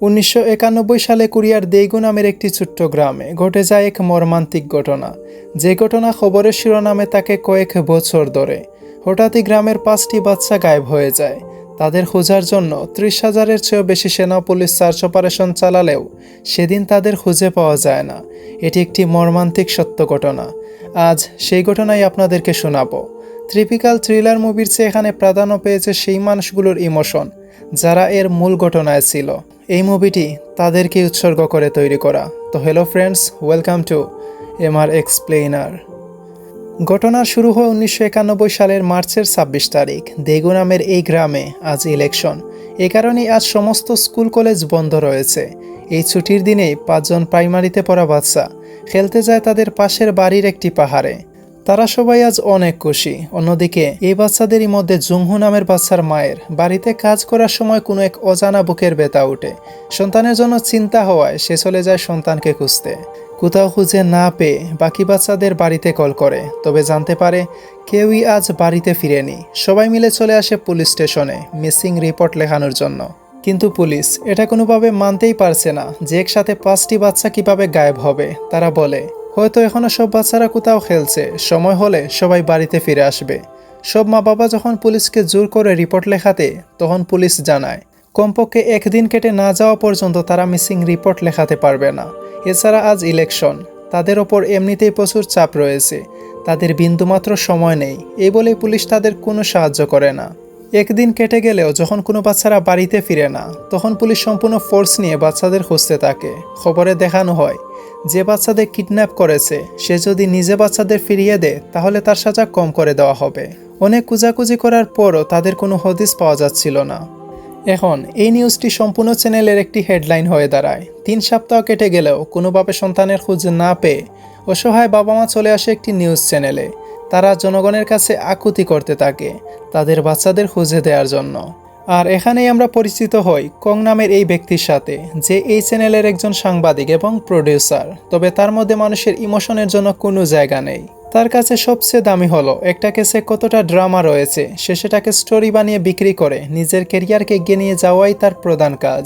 উনিশশো একানব্বই সালে কুরিয়ার দেইগু নামের একটি ছোট্ট গ্রামে ঘটে যায় এক মর্মান্তিক ঘটনা। যে ঘটনা খবরের শিরোনামে তাকে কয়েক বছর ধরে। হঠাৎই গ্রামের পাঁচটি বাচ্চা গায়েব হয়ে যায়। তাদের খোঁজার জন্য ত্রিশ হাজারের চেয়েও বেশি সেনা পুলিশ সার্চ অপারেশন চালালেও সেদিন তাদের খুঁজে পাওয়া যায় না। এটি একটি মর্মান্তিক সত্য ঘটনা। আজ সেই ঘটনাই আপনাদেরকে শোনাবো। ট্রিপিক্যাল থ্রিলার মুভির চেয়ে এখানে প্রাধান্য পেয়েছে সেই মানুষগুলোর ইমোশন, যারা এর মূল ঘটনায় ছিল। এই মুভিটি তাদেরকে উৎসর্গ করে তৈরি করা। তো hello friends welcome to M R explainer ঘটনা শুরু হয় উনিশশো একানব্বই সালের মার্চের ছাব্বিশ তারিখ। দেগু নামের এই গ্রামে আজ ইলেকশন এ কারণেই আজ সমস্ত স্কুল কলেজ বন্ধ রয়েছে। এই ছুটির দিনেই পাঁচজন প্রাইমারিতে পড়া বাচ্চা খেলতে যায় তাদের পাশের বাড়ির একটি পাহাড়ে। তারা সবাই আজ অনেক খুশি। অন্যদিকে, এই বাচ্চাদেরই মধ্যে জুংহু নামের বাচ্চার মায়ের। বাড়িতে কাজ করার সময় কোনো এক অজানা বুকের ব্যথা উঠে সন্তানের জন্য চিন্তা হওয়ায় সে চলে যায় সন্তানকে খুঁজতে। কোথাও খুঁজে না পেয়ে বাকি বাচ্চাদের বাড়িতে কল করে। তবে জানতে পারে, কেউই আজ বাড়িতে ফিরেনি। সবাই মিলে চলে আসে পুলিশ স্টেশনে, মিসিং রিপোর্ট লেখানোর জন্য। কিন্তু পুলিশ এটা কোনোভাবে মানতেই পারছে না যে একসাথে পাঁচটি বাচ্চা কীভাবে গায়েব হবে। তারা বলে হয়তো এখনও সব বাচ্চারা কোথাও খেলছে। সময় হলে সবাই বাড়িতে ফিরে আসবে। সব মা বাবা যখন পুলিশকে জোর করে রিপোর্ট লেখাতে, তখন পুলিশ জানায়, কমপক্ষে একদিন কেটে না যাওয়া পর্যন্ত তারা মিসিং রিপোর্ট লেখাতে পারবে না। এছাড়া আজ ইলেকশন। তাদের ওপর এমনিতেই প্রচুর চাপ রয়েছে। তাদের বিন্দুমাত্র সময় নেই। এই বলে পুলিশ তাদের কোনো সাহায্য করে না। একদিন কেটে গেলেও যখন কোনো বাচ্চারা বাড়িতে ফিরে না, তখন পুলিশ সম্পূর্ণ ফোর্স নিয়ে বাচ্চাদের খুঁজতে থাকে। খবরে দেখানো হয়, যে বাচ্চাদের কিডন্যাপ করেছে, সে যদি নিজে বাচ্চাদের ফিরিয়ে দেয়, তাহলে তার সাজা কম করে দেওয়া হবে। অনেক কুজাকুজি করার পরও তাদের কোনো হদিস পাওয়া যাচ্ছিল না। এখন, এই নিউজটি সম্পূর্ণ চ্যানেলের একটি হেডলাইন হয়ে দাঁড়ায়। তিন সপ্তাহ কেটে গেলেও কোনোভাবে সন্তানের খোঁজ না পেয়ে অসহায় বাবা মা চলে আসে একটি নিউজ চ্যানেলে। তারা জনগণের কাছে আকুতি করতে থাকে, তাদের বাচ্চাদের খুঁজে দেওয়ার জন্য। আর এখানেই আমরা পরিচিত হই কং নামের এই ব্যক্তির সাথে, যে এই চ্যানেলের একজন সাংবাদিক এবং প্রডিউসার তবে তার মধ্যে মানুষের ইমোশনের জন্য কোনো জায়গা নেই। তার কাছে সবচেয়ে দামি হলো একটা কেসে কতটা ড্রামা রয়েছে, সে সেটাকে স্টোরি বানিয়ে বিক্রি করে নিজের কেরিয়ারকে এগিয়ে নিয়ে যাওয়াই তার প্রধান কাজ।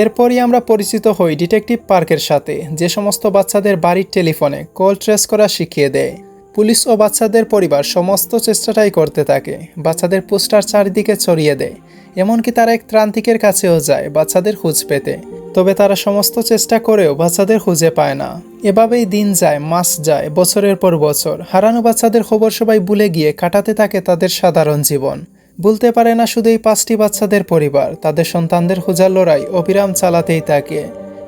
এরপরই আমরা পরিচিত হই ডিটেকটিভ পার্কের সাথে, যে সমস্ত বাচ্চাদের বাড়ির টেলিফোনে কল ট্রেস করা শিখিয়ে দেয়। পুলিশ ও বাচ্চাদের পরিবার সমস্ত চেষ্টাটাই করতে থাকে। বাচ্চাদের পোস্টার চারিদিকে ছড়িয়ে দেয়। এমনকি তারা এক ত্রান্তিকের কাছেও যায়, বাচ্চাদের খোঁজ পেতে। তবে তারা সমস্ত চেষ্টা করেও বাচ্চাদের খুঁজে পায় না। এভাবেই দিন যায়, মাস যায়, বছরের পর বছর। হারানো বাচ্চাদের খবর সবাই ভুলে গিয়ে কাটাতে থাকে তাদের সাধারণ জীবন। বলতে পারে না শুধু এই পাঁচটি বাচ্চাদের পরিবার, তাদের সন্তানদের খোঁজার লড়াই অবিরাম চালাতেই থাকে।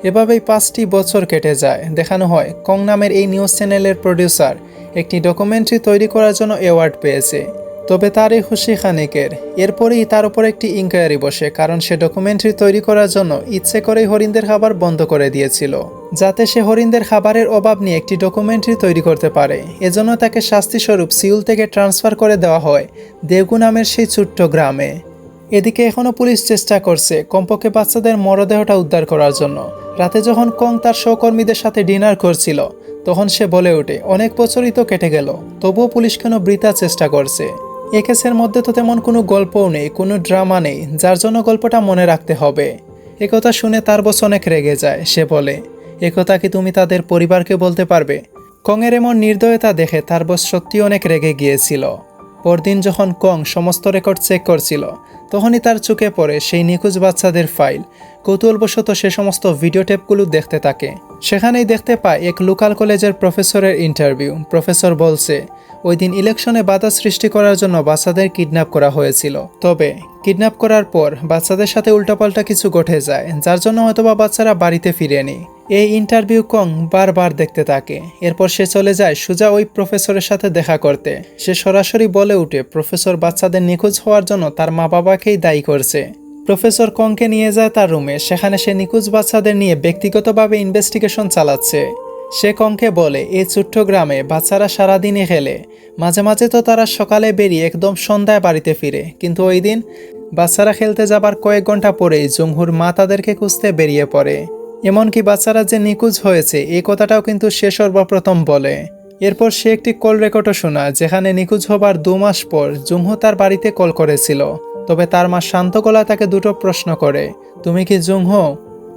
এভাবেই পাঁচটি বছর কেটে যায়। দেখানো হয়, কং নামের এই নিউজ চ্যানেলের প্রডিউসার একটি ডকুমেন্টারি তৈরি করার জন্য অ্যাওয়ার্ড পেয়েছে। তবে তার এই খুশি খানিকের, এরপরেই তার উপর একটি ইনকোয়ারি বসে, কারণ সে ডকুমেন্টারি তৈরি করার জন্য ইচ্ছে করেই হরিণদের খাবার বন্ধ করে দিয়েছিল। যাতে সে হরিণদের খাবারের অভাব নিয়ে একটি ডকুমেন্টারি তৈরি করতে পারে। এজন্য তাকে শাস্তিস্বরূপ সিউল থেকে ট্রান্সফার করে দেওয়া হয় দেগু নামের সেই ছোট্ট গ্রামে। এদিকে এখনও পুলিশ চেষ্টা করছে কমপক্ষে বাচ্চাদের মরদেহটা উদ্ধার করার জন্য। রাতে যখন কং তার সহকর্মীদের সাথে ডিনার করছিল, তখন সে বলে ওঠে, অনেক বছরই তো কেটে গেল, তবুও পুলিশ কেন বৃথা চেষ্টা করছে? এ কেসের মধ্যে তো তেমন কোনো গল্পও নেই, কোনো ড্রামা নেই, যার জন্য গল্পটা মনে রাখতে হবে। একথা শুনে তার বস অনেক রেগে যায়, সে বলে একথা কি তুমি তাদের পরিবারকে বলতে পারবে? কংয়ের এমন নির্দয়তা দেখে তার বস সত্যি অনেক রেগে গিয়েছিল। পরদিন যখন কং সমস্ত রেকর্ড চেক করছিল, তখনই তার চোখে পড়ে সেই নিখোঁজ বাচ্চাদের ফাইল। কৌতূহলবশত সে সমস্ত ভিডিও টেপগুলো দেখতে থাকে। সেখানেই দেখতে পায় এক লোকাল কলেজের প্রফেসরের ইন্টারভিউ। প্রফেসর বলছে ওই দিন ইলেকশনে বাধা সৃষ্টি করার জন্য বাচ্চাদের কিডন্যাপ করা হয়েছিল। তবে কিডন্যাপ করার পর বাচ্চাদের সাথে উল্টাপাল্টা কিছু ঘটে যায়, যার জন্য হয়তোবা বাচ্চারা বাড়িতে ফিরেনি। এই ইন্টারভিউ কং বারবার দেখতে থাকে। এরপর সে চলে যায় সুজা ওই প্রফেসরের সাথে দেখা করতে। সে সরাসরি বলে উঠে, প্রফেসর বাচ্চাদের নিখোঁজ হওয়ার জন্য তার মা বাবাকেই দায়ী করছে। প্রফেসর কংকে নিয়ে যায় তার রুমে। সেখানে সে নিখোঁজ বাচ্চাদের নিয়ে ব্যক্তিগতভাবে ইনভেস্টিগেশন চালাচ্ছে। সে কঙ্কে বলে এই ছোট্ট গ্রামে বাচ্চারা সারাদিনে খেলে। মাঝে মাঝে তো তারা সকালে বেরিয়ে একদম সন্ধ্যায় বাড়িতে ফিরে। কিন্তু ওই দিন বাচ্চারা খেলতে যাবার কয়েক ঘণ্টা পরেই জঙ্হুর মা তাদেরকে খুঁজতে বেরিয়ে পড়ে। এমনকি বাচ্চারা যে নিখোঁজ হয়েছে এই কথাটাও কিন্তু সে সর্বপ্রথম বলে। এরপর সে একটি কল রেকর্ডও শোনা যেখানে নিখোঁজ হবার দু মাস পর জুংহু তার বাড়িতে কল করেছিল। তবে তার মা শান্ত গলায় তাকে দুটো প্রশ্ন করে, তুমি কি জুংহো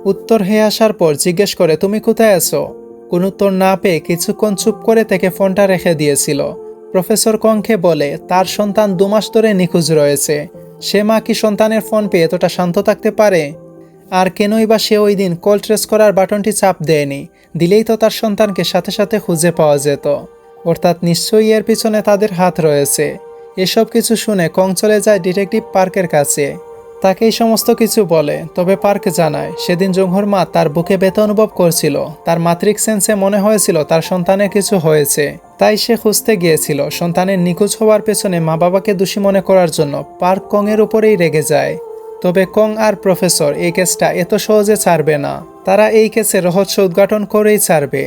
উত্তর হয়ে আসার পর জিজ্ঞেস করে, তুমি কোথায় আছো? কোন উত্তর না পেয়ে কিছুক্ষণ চুপ করে থেকে ফোনটা রেখে দিয়েছিল। প্রফেসর কংকে বলে, তার সন্তান দু মাস ধরে নিখোঁজ রয়েছে। সে মা কি সন্তানের ফোন পেয়ে এতটা শান্ত থাকতে পারে? আর কেনই বা সে ওই দিন কল ট্রেস করার বাটনটি চাপ দেয়নি। দিলেই তো তার সন্তানকে সাথে সাথে খুঁজে পাওয়া যেত। অর্থাৎ নিশ্চয়ই এর পিছনে তাদের হাত রয়েছে। এসব কিছু শুনে কং চলে যায় ডিটেকটিভ পার্কের কাছে। তাকে এই সমস্ত কিছু বলে, তবে পার্ক জানায়, সেদিন জঙ্ঘর মা তার বুকে ব্যথা অনুভব করছিল, তার মাতৃক সেন্সে মনে হয়েছিল তার সন্তানের কিছু হয়েছে, তাই সে খুঁজতে গিয়েছিল, সন্তানের নিখোঁজ হওয়ার পেছনে মা বাবাকে দোষী মনে করার জন্য পার্ক কংয়ের উপরেই রেগে যায়। তবে কং আর প্রফেসর এই কেসটা এত সহজে ছাড়বে না, তারা এই কেসের রহস্য উদ্ঘাটন করেই ছাড়বে।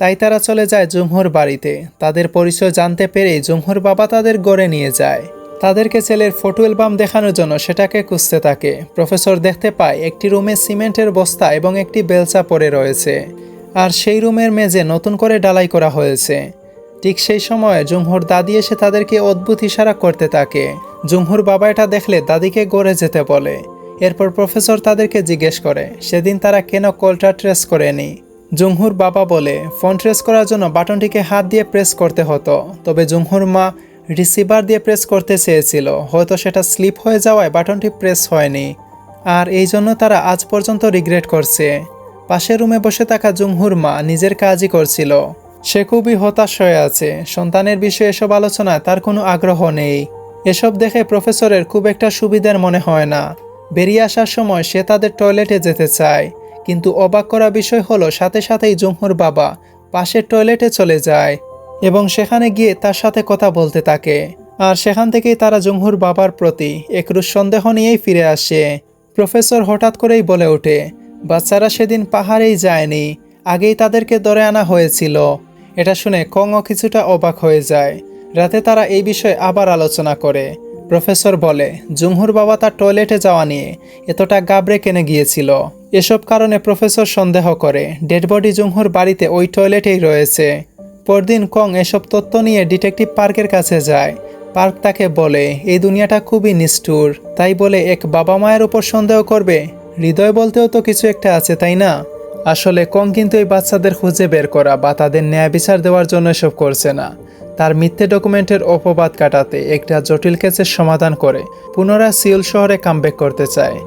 তাই তারা চলে যায় জুমহুর বাড়িতে, তাদের পরিচয় জানতে পেরে জুমহুর বাবা তাদের গড়ে নিয়ে যায়। তাদেরকে ছেলের ফটো অ্যালবাম দেখানোর জন্য সেটাকে খুঁজতে থাকে। প্রফেসর দেখতে পায়, একটি রুমে সিমেন্টের বস্তা এবং একটি বেলচা পড়ে রয়েছে। আর সেই রুমের মেঝে নতুন করে ডালাই করা হয়েছে। ঠিক সেই সময় জুমহুর দাদি এসে তাদেরকে অদ্ভুত ইশারা করতে থাকে। জুমহুর বাবা এটা দেখলে দাদিকে গড়ে যেতে বলে। এরপর প্রফেসর তাদেরকে জিজ্ঞেস করে, সেদিন তারা কেন কলটা ট্রেস করেনি জুমহুর বাবা বলে, ফোন ট্রেস করার জন্য বাটনটিকে হাত দিয়ে প্রেস করতে হতো। তবে জুমহুর মা রিসিভার দিয়ে প্রেস করতে চেয়েছিল। হয়তো সেটা স্লিপ হয়ে যাওয়ায় বাটনটি প্রেস হয়নি। আর এই জন্য তারা আজ পর্যন্ত রিগ্রেট করছে। পাশের রুমে বসে থাকা জুমহুর মা নিজের কাজই করছিল। সে খুবই হতাশ হয়ে আছে। সন্তানের বিষয়ে এসব আলোচনায় তার কোনো আগ্রহ নেই। এসব দেখে প্রফেসরের খুব একটা সুবিধার মনে হয় না। বেরিয়ে আসার সময় সে তাদের টয়লেটে যেতে চায়। কিন্তু অবাক করা বিষয় হলো সাথে সাথেই জুমহুর বাবা পাশের টয়লেটে চলে যায়। এবং সেখানে গিয়ে তার সাথে কথা বলতে থাকে। আর সেখান থেকেই তারা জুমহুর বাবার প্রতি একরু সন্দেহ নিয়েই ফিরে আসে। প্রফেসর হঠাৎ করেই বলে ওঠে, বাচ্চারা সেদিন পাহাড়েই যায়নি। আগেই তাদেরকে ধরে আনা হয়েছিল। এটা শুনে কংও কিছুটা অবাক হয়ে যায়। রাতে তারা এই বিষয়ে আবার আলোচনা করে। প্রফেসর বলে, জুমহুর বাবা তার টয়লেটে যাওয়া নিয়ে এতটা গাবড়ে কেনে গিয়েছিল। এসব কারণে প্রফেসর সন্দেহ করে, ডেড বডি জুমহুর বাড়িতে ওই টয়লেটেই রয়েছে। পরদিন কং এসব তথ্য নিয়ে ডিটেকটিভ পার্কের কাছে যায়। পার্ক তাকে বলে, এই দুনিয়াটা খুবই নিষ্ঠুর। তাই বলে, এক বাবা মায়ের উপর সন্দেহ করবে? হৃদয় বলতেও তো কিছু একটা আছে, তাই না? আসলে কং কিন্তু এই বাচ্চাদের খুঁজে বের করা বা তাদের ন্যায় বিচার দেওয়ার জন্য এসব করছে না। তার মিথ্যে ডকুমেন্টের অপবাদ কাটাতে একটা জটিল কেসের সমাধান করে, পুনরায় সিওল শহরে কামব্যাক করতে চায়।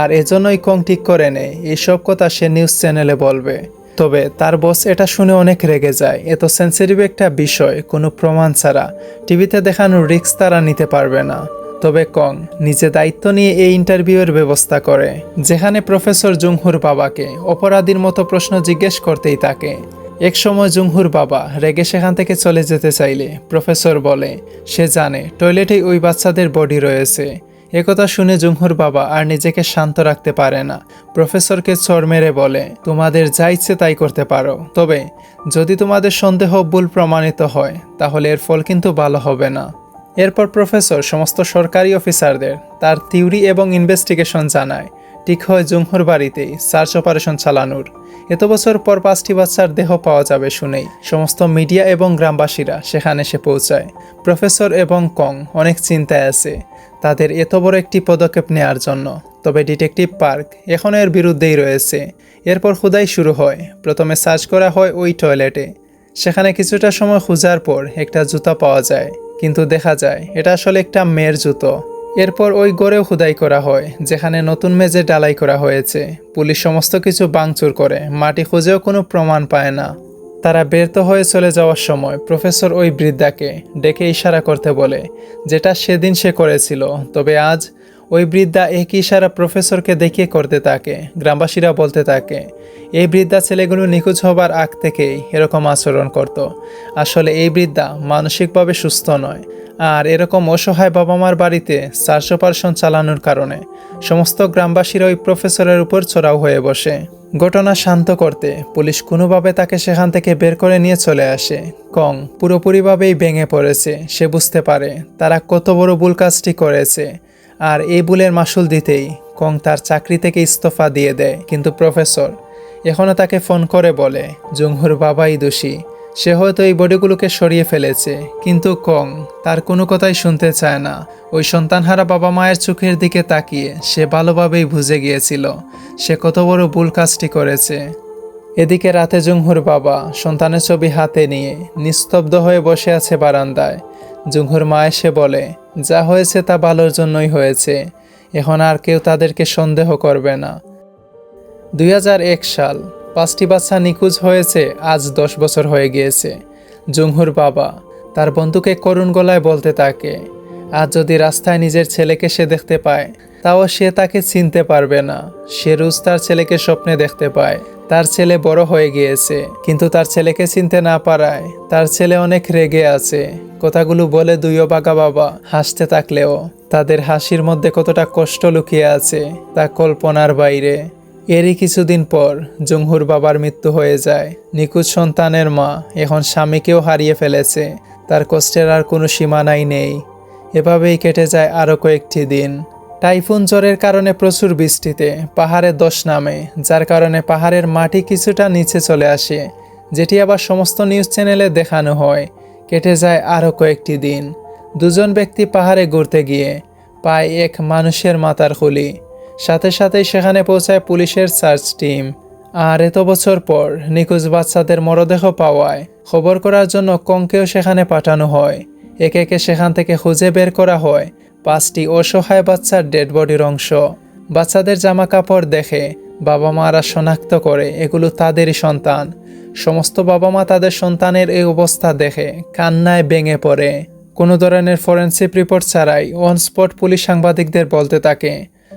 আর এজন্যই কং ঠিক করে নেয় এইসব কথা সে নিউজ চ্যানেলে বলবে। তবে তার বস এটা শুনে অনেক রেগে যায়। এত সেন্সিটিভ একটা বিষয়, কোনো প্রমাণ ছাড়া। টিভিতে দেখানোর রিস্ক তারা নিতে পারবে না। তবে কং, নিজে দায়িত্ব নিয়ে এই ইন্টারভিউয়ের ব্যবস্থা করে, যেখানে প্রফেসর জুংহুর বাবাকে অপরাধীর মতো প্রশ্ন জিজ্ঞেস করতেই থাকে এক সময় জুংহুর বাবা রেগে সেখান থেকে চলে যেতে চাইলে, প্রফেসর বলে, সে জানে, টয়লেটেই ওই বাচ্চাদের বডি রয়েছে। একথা শুনে জুমহুর বাবা আর নিজেকে শান্ত রাখতে পারে না। প্রফেসরকে চর মেরে বলে, তোমাদের যা ইচ্ছে তাই করতে পারো। তবে যদি তোমাদের সন্দেহ ভুল প্রমাণিত হয়, তাহলে এর ফল কিন্তু ভালো হবে না। এরপর প্রফেসর সমস্ত সরকারি অফিসারদের তার থিওরি এবং ইনভেস্টিগেশন জানায়। ঠিক হয় জুমহুর বাড়িতেই সার্চ অপারেশন চালানোর। এত বছর পর পাঁচটি বাচ্চার দেহ পাওয়া যাবে শুনেই সমস্ত মিডিয়া এবং গ্রামবাসীরা সেখানে এসে পৌঁছায়। প্রফেসর এবং কং অনেক চিন্তায় আছে। তাদের এত বড় একটি পদক্ষেপ নেওয়ার জন্য। তবে ডিটেকটিভ পার্ক এখন এর বিরুদ্ধেই রয়েছে। এরপর খুদাই শুরু হয়। প্রথমে সার্চ করা হয় ওই টয়লেটে। সেখানে কিছুটা সময় খোঁজার পর একটা জুতা পাওয়া যায়। কিন্তু দেখা যায়, এটা আসলে একটা মেয়ের জুতো। এরপর ওই গড়েও খুদাই করা হয়, যেখানে নতুন মেজে ডালাই করা হয়েছে। পুলিশ সমস্ত কিছু বাংচুর করে। মাটি খুঁজেও কোনো প্রমাণ পায় না। তারা ব্যর্থ হয়ে চলে যাওয়ার সময় প্রফেসর ওই বৃদ্ধাকে ডেকে ইশারা করতে বলে, যেটা সেদিন সে করেছিল, তবে আজ ওই বৃদ্ধা এক ইশারা প্রফেসরকে দেখিয়ে করতে থাকে, গ্রামবাসীরা বলতে থাকে, এই বৃদ্ধা ছেলেগুলো নিখোঁজ হবার আগ থেকেই এরকম আচরণ করত। আসলে এই বৃদ্ধা মানসিকভাবে সুস্থ নয় আর এরকম অসহায় বাবা মার বাড়িতে সার্চ অপারেশন চালানোর কারণে সমস্ত গ্রামবাসীরা ওই প্রফেসরের উপর চড়াও হয়ে বসে। ঘটনা শান্ত করতে পুলিশ কোনোভাবে তাকে সেখান থেকে বের করে নিয়ে চলে আসে। কং পুরোপুরিভাবেই ভেঙে পড়েছে, সে বুঝতে পারে তারা কত বড় ভুল কাজটি করেছে। আর এই বুলের মাসুল দিতেই কং তার চাকরি থেকে ইস্তফা দিয়ে দেয়। কিন্তু প্রফেসর এখনও তাকে ফোন করে বলে, জুংহুর বাবাই দোষী। সে হয়তো এই বডিগুলোকে সরিয়ে ফেলেছে, কিন্তু কং, তার কোনো কথাই শুনতে চায় না। ওই সন্তানহারা বাবা মায়ের চোখের দিকে তাকিয়ে সে ভালোভাবেই বুঝে গিয়েছিল, সে কত বড় ভুল কাজটি করেছে। এদিকে রাতে জুংহুর বাবা সন্তানের ছবি হাতে নিয়ে নিস্তব্ধ হয়ে বসে আছে বারান্দায়। জুংহুর মা এসে বলে, যা হয়েছে তা ভালোর জন্যই হয়েছে। এখন আর কেউ তাদেরকে সন্দেহ করবে না। দুই হাজার এক সাল পাঁচটি বাচ্চা নিখোঁজ হয়েছে, আজ দশ বছর হয়ে গিয়েছে। জুংহুর বাবা তার বন্ধুকে করুণ গলায় বলতে থাকে আজ যদি রাস্তায় নিজের ছেলেকে সে দেখতে পায়, তাও সে তাকে চিনতে পারবে না। সে রোজ তার ছেলেকে স্বপ্নে দেখতে পায়। তার ছেলে বড় হয়ে গিয়েছে, কিন্তু তার ছেলেকে চিনতে না পারায় তার ছেলে অনেক রেগে আছে। কথাগুলো বলে দুইও বাগা বাবা হাসতে থাকলেও তাদের হাসির মধ্যে কতটা কষ্ট লুকিয়ে আছে তা কল্পনার বাইরে। এরই কিছুদিন পর জুংহুর বাবার মৃত্যু হয়ে যায়। নিখোঁজ সন্তানের মা এখন স্বামীকেও হারিয়ে ফেলেছে। তার কষ্টের আর কোনো সীমানাই নেই। এভাবেই কেটে যায় আরও কয়েকটি দিন। টাইফুন জ্বরের কারণে প্রচুর বৃষ্টিতে, পাহাড়ে দশ নামে, যার কারণে পাহাড়ের মাটি কিছুটা নিচে চলে আসে, যেটি আবার সমস্ত নিউজ চ্যানেলে দেখানো হয়। কেটে যায় আরও কয়েকটি দিন। দুজন ব্যক্তি পাহাড়ে ঘুরতে গিয়ে, পায় এক মানুষের মাথার খুলি। সাথে সাথেই সেখানে পৌঁছায় পুলিশের সার্চ টিম। আর এত বছর পর নিখোঁজ বাচ্চাদের মরদেহ পাওয়ায় খবর করার জন্য কঙ্কেও সেখানে পাঠানো হয়। একে একে সেখান থেকে খুঁজে বের করা হয় পাঁচটি অসহায় বাচ্চার ডেড বডির অংশ। বাচ্চাদের জামা কাপড় দেখে বাবা মারা শনাক্ত করে এগুলো তাদেরই সন্তান। সমস্ত বাবা মা তাদের সন্তানের এই অবস্থা দেখে কান্নায় ভেঙে পড়ে। কোনো ধরনের ফরেন্সিক রিপোর্ট ছাড়াই অন স্পট পুলিশ সাংবাদিকদের বলতে থাকে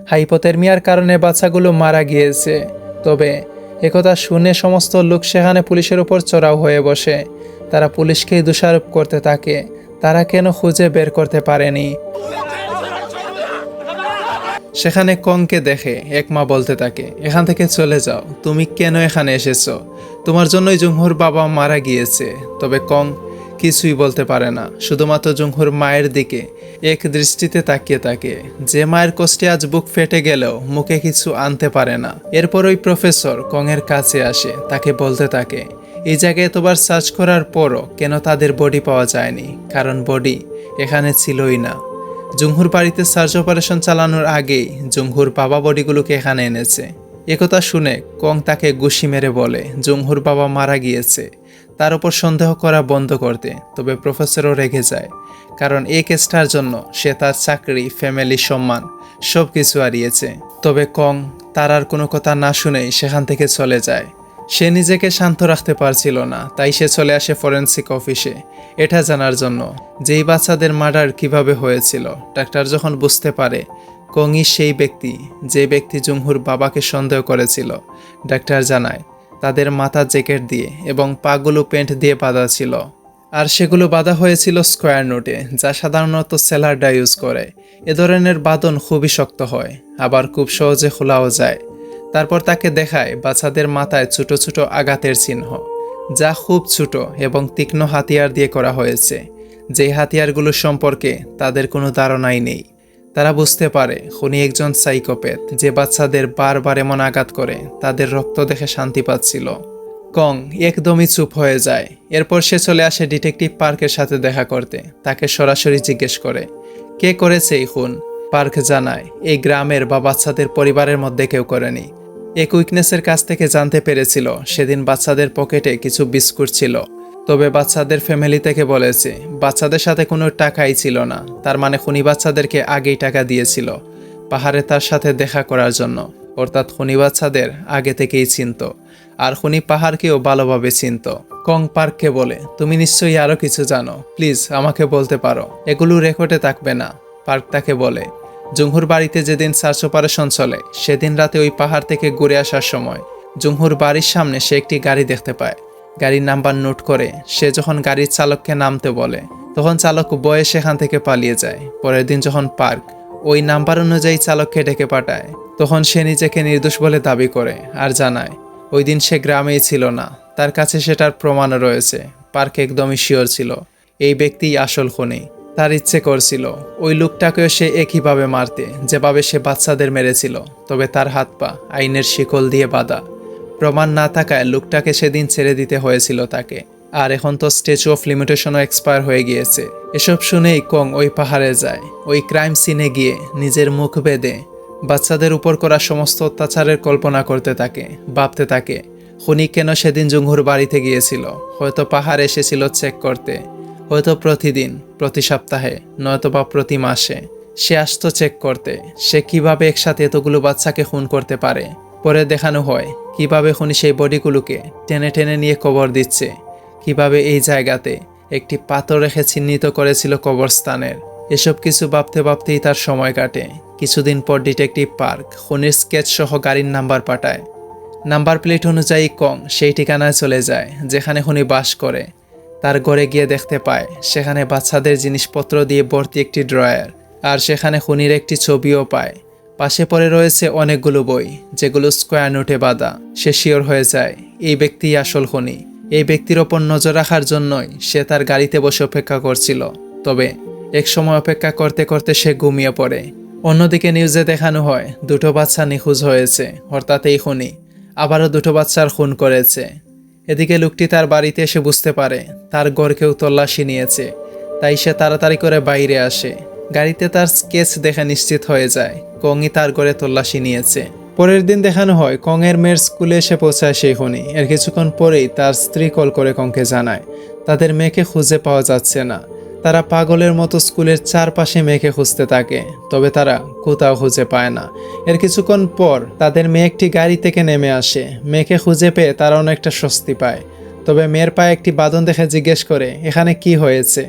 হাইপোথেরমিয়ার কারণে বাচ্চাগুলো মারা গিয়েছে। তবে একথা শুনে সমস্ত লোক সেখানে পুলিশের উপর চড়াও হয়ে বসে। তারা পুলিশকেই দোষারোপ করতে থাকে। তারা কেন খুঁজে বের করতে পারেনি? সেখানে কংকে দেখে, এক মা বলতে থাকে, এখান থেকে চলে যাও। তুমি কেন এখানে এসেছ? তোমার জন্যই জুংহুর বাবা মারা গিয়েছে। তবে কং কিছুই বলতে পারে না, শুধুমাত্র জুংহুর মায়ের দিকে। এক দৃষ্টিতে তাকিয়ে থাকে যে মায়ের কষ্টে আজ বুক ফেটে গেলেও মুখে কিছু আনতে পারে না। এরপর ওই প্রফেসর কংয়ের কাছে আসে, তাকে বলতে থাকে, এই জায়গায় এতবার সার্চ করার পরও কেন তাদের বডি পাওয়া যায়নি? কারণ বডি এখানে ছিলই না। জুংহুর বাড়িতে সার্চ অপারেশন চালানোর আগেই জুংহুর বাবা বডিগুলোকে এখানে এনেছে। একথা শুনে কং তাকে গুশি মেরে বলে জুংহুর বাবা মারা গিয়েছে। তার উপর সন্দেহ করা বন্ধ করতে, তবে প্রফেসরও রেগে যায়, কারণ এই কেসটার জন্য সে তার চাকরি, ফ্যামিলি, সম্মান সব কিছু হারিয়েছে। তবে কং তার আর কোনো কথা না শুনেই সেখান থেকে চলে যায়। সে নিজেকে শান্ত রাখতে পারছিল না, তাই সে চলে আসে ফরেন্সিক অফিসে। এটা জানার জন্য, যেই বাচ্চাদের মার্ডার কীভাবে হয়েছিল, ডাক্তার যখন বুঝতে পারে, কংই সেই ব্যক্তি, যে ব্যক্তি জুমহুর বাবাকে সন্দেহ করেছিল, ডাক্তার জানায় তাদের মাথা জ্যাকেট দিয়ে এবং পাগুলো প্যান্ট দিয়ে বাঁধা ছিল। আর সেগুলো বাঁধা হয়েছিল স্কোয়ার নোটে, যা সাধারণত সেলারডা ইউজ করে। এ ধরনের বাঁধন খুবই শক্ত হয়, আবার খুব সহজে খোলাও যায়। তারপর তাকে দেখায় বাচ্চাদের মাথায় ছোট ছোট আঘাতের চিহ্ন, যা খুব ছোট এবং তীক্ষ্ণ হাতিয়ার দিয়ে করা হয়েছে। যেই হাতিয়ারগুলো সম্পর্কে তাদের কোনো ধারণাই নেই। তারা বুঝতে পারে, খুনি একজন সাইকোপ্যাথ, যে বাচ্চাদের বারবার এমন আঘাত করে, তাদের রক্ত দেখে শান্তি পাচ্ছিল। কং একদমই চুপ হয়ে যায়। এরপর সে চলে আসে ডিটেকটিভ পার্কের সাথে দেখা করতে। তাকে সরাসরি জিজ্ঞেস করে, কে করেছে এই খুন? পার্ক জানায়, এই গ্রামের বা বাচ্চাদের পরিবারের মধ্যে কেউ করেনি। এক উইকনেসের কাছ থেকে জানতে পেরেছিল, সেদিন বাচ্চাদের পকেটে কিছু বিস্কুট ছিল। তবে বাচ্চাদের ফ্যামিলি থেকে বলেছে, বাচ্চাদের সাথে কোনো টাকাই ছিল না। তার মানে খুনি বাচ্চাদেরকে আগেই টাকা দিয়েছিল, পাহাড়ে তার সাথে দেখা করার জন্য। অর্থাৎ খুনি বাচ্চাদের আগে থেকেই চিনত, আর খুনি পাহাড়কেও ভালোভাবে চিনত। কং পার্ককে বলে, তুমি নিশ্চয়ই আরও কিছু জানো, প্লিজ আমাকে বলতে পারো। এগুলো রেকর্ডে থাকবে না। পার্ক তাকে বলে, জুমহুর বাড়িতে যেদিন সার্চ অপারেশন চলে, সেদিন রাতে ওই পাহাড় থেকে ঘুরে আসার সময়, জুমহুর বাড়ির সামনে সে একটি গাড়ি দেখতে পায়। গাড়ির নাম্বার নোট করে সে যখন গাড়ির চালককে নামতে বলে, তখন চালক বয়ে সেখান থেকে পালিয়ে যায়। পরের দিন যখন পার্ক ওই নাম্বার অনুযায়ী চালককে ডেকে পাঠায়, তখন সে নিজেকে নির্দোষ বলে দাবি করে আর জানায়, ওই দিন সে গ্রামেই ছিল না। তার কাছে সেটার প্রমাণও রয়েছে। পার্ক একদমই শিওর ছিল। এই ব্যক্তিই আসল খুনি। তার ইচ্ছে করছিল, ওই লোকটাকেও সে একইভাবে মারতে, যেভাবে সে বাচ্চাদের মেরেছিল। তবে তার হাত পা আইনের শিকল দিয়ে বাঁধা। প্রমাণ না থাকায় লোকটাকে সেদিন ছেড়ে দিতে হয়েছিল তাকে। আর এখন তো স্ট্যাচু অফ লিমিটেশনও এক্সপায়ার হয়ে গিয়েছে। এসব শুনেই কং ওই পাহাড়ে যায়। ওই ক্রাইম সিনে গিয়ে নিজের মুখ বেঁধে বাচ্চাদের উপর করা সমস্ত অত্যাচারের কল্পনা করতে থাকে, ভাবতে থাকে, খুনি কেন সেদিন জুঙ্গুর বাড়িতে গিয়েছিল? হয়তো পাহাড় এসেছিল চেক করতে। হয়তো প্রতিদিন, প্রতি সপ্তাহে নয়তো বা প্রতি মাসে। সে আসতো চেক করতে। সে কীভাবে একসাথে এতগুলো বাচ্চাকে খুন করতে পারে? পরে দেখানো হয়, কীভাবে খুনি সেই বডিগুলোকে টেনে টেনে নিয়ে কবর দিচ্ছে, কীভাবে এই জায়গাতে একটি পাথর রেখে চিহ্নিত করেছিল কবরস্থানের। এসব কিছু ভাবতে ভাবতেই তার সময় কাটে। কিছুদিন পর ডিটেকটিভ পার্ক খুনির স্কেচ সহ গাড়ির নাম্বার পাঠায়। নাম্বার প্লেট অনুযায়ী কং সেই ঠিকানায় চলে যায়, যেখানে খুনি বাস করে। তার ঘরে গিয়ে দেখতে পায়, সেখানে বাচ্চাদের জিনিসপত্র দিয়ে ভর্তি একটি ড্রয়ার, আর সেখানে খুনির একটি ছবিও পায়। পাশে পড়ে রয়েছে অনেকগুলো বই, যেগুলো স্কোয়ার নোটে বাঁধা। সে শিওর হয়ে যায়, এই ব্যক্তি আসল খুনি। এই ব্যক্তির ওপর নজর রাখার জন্যই সে তার গাড়িতে বসে অপেক্ষা করছিল। তবে এক সময় অপেক্ষা করতে করতে সে ঘুমিয়ে পড়ে। অন্যদিকে নিউজে দেখানো হয়, দুটো বাচ্চা নিখোঁজ হয়েছে অর্থাৎ এই খুনি আবারও দুটো বাচ্চার খুন করেছে। এদিকে লোকটি তার বাড়িতে এসে বুঝতে পারে, তার গড় কেউ তল্লাশি নিয়েছে। তাই সে তাড়াতাড়ি করে বাইরে আসে। গাড়িতে তার স্কেচ দেখে নিশ্চিত হয়ে যায় কংই তার ঘরে তল্লাশি নিয়েছে। পরের দিন দেখানো হয়, কংয়ের মেয়ের স্কুলে এসে পৌঁছায় সেই খুনি এর কিছুক্ষণ পরেই তার স্ত্রী কল করে কংকে জানায়, তাদের মেয়েকে খুঁজে পাওয়া যাচ্ছে না। তারা পাগলের মতো স্কুলের চারপাশে মেয়েকে খুঁজতে থাকে, তবে তারা কোথাও খুঁজে পায় না। এর কিছুক্ষণ পর তাদের মেয়ে একটি গাড়ি থেকে নেমে আসে। মেয়েকে খুঁজে পেয়ে তারা অনেকটা স্বস্তি পায়। তবে মেয়ের পায়ে একটি বাদন দেখে জিজ্ঞেস করে, এখানে কি হয়েছে?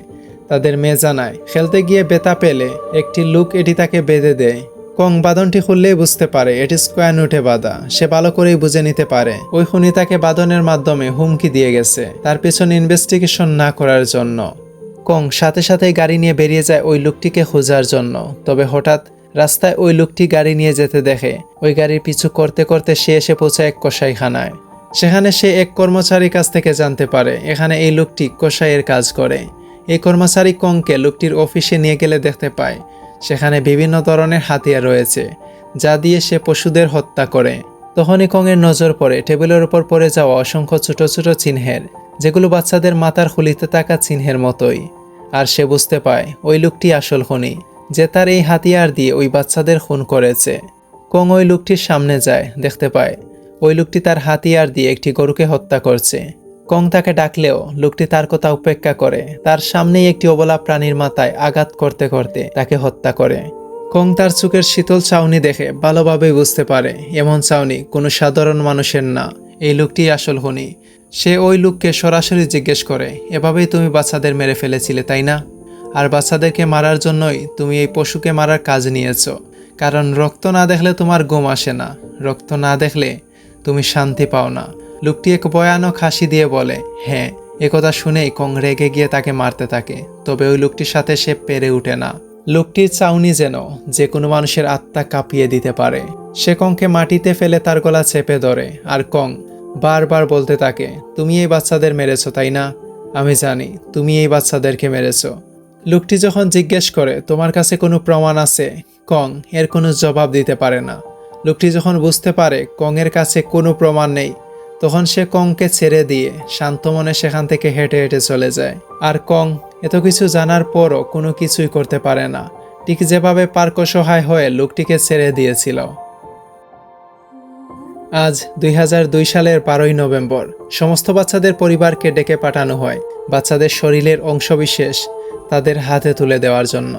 তাদের মেয়ে জানায়, খেলতে গিয়ে বেতা পেলে একটি লুক এটি তাকে বেঁধে দেয়। কং বাদনটি খুললেই বুঝতে পারে, এটি স্কোয়ার নোটে বাঁধা। সে ভালো করেই বুঝে নিতে পারে। ওই খুনি তাকে বাদনের মাধ্যমে হুমকি দিয়ে গেছে, তার পেছনে ইনভেস্টিগেশন না করার জন্য। কং সাথে সাথে গাড়ি নিয়ে বেরিয়ে যায় ওই লোকটিকে খোঁজার জন্য। তবে হঠাৎ রাস্তায় ওই লোকটি গাড়ি নিয়ে যেতে দেখে, ওই গাড়ির পিছু করতে করতে সে এসে পৌঁছায় এক কসাইখানায়। সেখানে সে এক কর্মচারীর কাছ থেকে জানতে পারে, এখানে এই লোকটি কসাইয়ের কাজ করে। এই কর্মচারী কংকে লোকটির অফিসে নিয়ে গেলে দেখতে পায়। সেখানে বিভিন্ন ধরনের হাতিয়ার রয়েছে, যা দিয়ে সে পশুদের হত্যা করে। তখনই কংয়ের নজর পড়ে, টেবিলের উপর পড়ে যাওয়া অসংখ্য ছোট ছোট চিহ্নের, যেগুলো বাচ্চাদের মাথার খুলিতে থাকা চিহ্নের মতোই। আর সে বুঝতে পায়, ওই লোকটি আসল খুনি, যে তার এই হাতিয়ার দিয়ে ওই বাচ্চাদের খুন করেছে। কং ওই লোকটির সামনে যায়, দেখতে পায়, ওই লোকটি তার হাতিয়ার দিয়ে একটি গরুকে হত্যা করছে। কং তাকে ডাকলেও লোকটি তার কথা উপেক্ষা করে। তার সামনেই একটি অবলা প্রাণীর মাথায় আঘাত করতে করতে তাকে হত্যা করে। কং তার চোখের শীতল চাউনি দেখে ভালোভাবেই বুঝতে পারে, এমন চাউনি কোনো সাধারণ মানুষের না। এই লোকটি আসল হনি। সে ওই লোককে সরাসরি জিজ্ঞেস করে, এভাবেই তুমি বাচ্চাদের মেরে ফেলেছিলে, তাই না? আর বাচ্চাদেরকে মারার জন্যই তুমি এই পশুকে মারার কাজ নিয়েছ। কারণ রক্ত না দেখলে তোমার ঘুম আসে না। রক্ত না দেখলে তুমি শান্তি পাও না। লোকটি এক ভয়ানক হাসি দিয়ে বলে হ্যাঁ একথা শুনেই কং রেগে গিয়ে তাকে মারতে থাকে, তবে ওই লোকটির সাথে সে পেরে ওঠে না। লোকটির চাউনি যেন যে কোনো মানুষের আত্মা কাঁপিয়ে দিতে পারে। সে কংকে মাটিতে ফেলে তার গলা চেপে ধরে, আর কং বারবার বলতে থাকে, তুমি এই বাচ্চাদের মেরেছো, তাই না? আমি জানি, তুমি এই বাচ্চাদেরকে মেরেছো। লোকটি যখন জিজ্ঞেস করে, তোমার কাছে কোনো প্রমাণ আছে? কং এর কোনো জবাব দিতে পারে না। লোকটি যখন বুঝতে পারে, কংয়ের কাছে কোনো প্রমাণ নেই তখন সে কংকে ছেড়ে দিয়ে শান্ত মনে সেখান থেকে হেঁটে হেঁটে চলে যায়। আর কং এত কিছু জানার পরও কোনো কিছুই করতে পারে না। ঠিক যেভাবে পার্ক সহায় হয়ে লোকটিকে ছেড়ে দিয়েছিল। আজ দুই হাজার দুই সালের বারোই নভেম্বর, সমস্ত বাচ্চাদের পরিবারকে ডেকে পাঠানো হয় বাচ্চাদের শরীরের অংশবিশেষ তাদের হাতে তুলে দেওয়ার জন্য।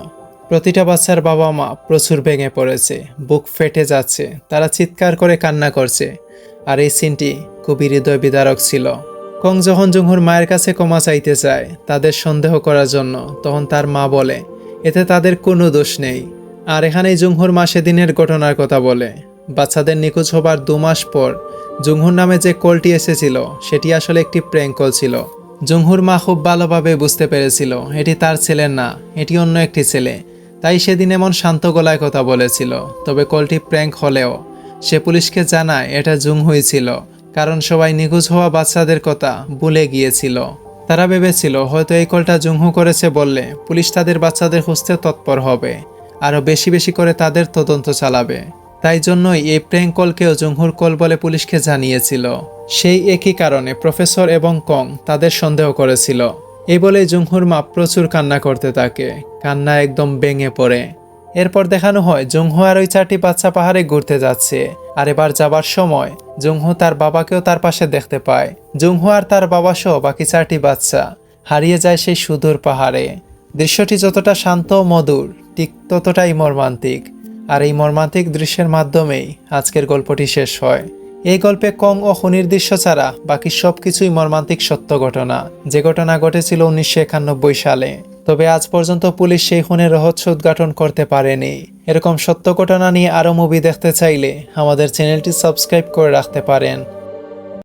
প্রতিটা বাচ্চার বাবা মা প্রচুর ভেঙে পড়েছে, বুক ফেটে যাচ্ছে, তারা চিৎকার করে কান্না করছে। আর এই সিনটি খুবই হৃদয় বিদারক ছিল। কং যখন জুংহুর মায়ের কাছে ক্ষমা চাইতে চায়, তাদের সন্দেহ করার জন্য তখন তার মা বলে, এতে তাদের কোনো দোষ নেই। আর এখানেই জুংহুর মা সেদিনের ঘটনার কথা বলে। বাচ্চাদের নিখোঁজ হবার দু মাস পর জুংহুর নামে যে কলটি এসেছিল, সেটি আসলে একটি প্র্যাঙ্ক কল ছিল। জুংহুর মা খুব ভালোভাবে বুঝতে পেরেছিল, এটি তার ছেলের না, এটি অন্য একটি ছেলে। তাই সেদিন এমন শান্ত গলায় কথা বলেছিল। তবে কলটি প্র্যাঙ্ক হলেও সে পুলিশকে জানায় এটা জুম হয়েছিল, কারণ সবাই নিখোঁজ হওয়া বাচ্চাদের কথা ভুলে গিয়েছিল। তারা ভেবেছিল, হয়তো এই কলটা জুংহু করেছে বললে পুলিশ তাদের বাচ্চাদের খুঁজতে তৎপর হবে, আরও বেশি বেশি করে তাদের তদন্ত চালাবে। তাই জন্যই এই প্র্যাঙ্ক কলকেও জুংহুর কল বলে পুলিশকে জানিয়েছিল। সেই একই কারণে প্রফেসর এবং কং তাদের সন্দেহ করেছিল। এই বলে জুংহুর মা প্রচুর কান্না করতে থাকে। কান্না একদম ভেঙে পড়ে। এরপর দেখানো হয়, জংহু আর ওই চারটি বাচ্চা পাহাড়ে ঘুরতে যাচ্ছে। আর এবার যাবার সময়, জংহু তার বাবাকেও তার পাশে দেখতে পায়। জংহু আর তার বাবা সহ বাকি চারটি বাচ্চা। হারিয়ে যায় সেই সুদূর পাহাড়ে। দৃশ্যটি যতটা শান্ত ও মধুর, ঠিক ততটাই মর্মান্তিক। আর এই মর্মান্তিক দৃশ্যের মাধ্যমেই আজকের গল্পটি শেষ হয়। এই গল্পে কং ও খনির দৃশ্য ছাড়া বাকি সব কিছুই মর্মান্তিক সত্য ঘটনা। যে ঘটনা ঘটেছিল উনিশশো একানব্বই সালে। তবে আজ পর্যন্ত পুলিশ সেই খুনের রহস্য উদ্ঘাটন করতে পারেনি। এরকম সত্য ঘটনা নিয়ে আরও মুভি দেখতে চাইলে আমাদের চ্যানেলটি সাবস্ক্রাইব করে রাখতে পারেন।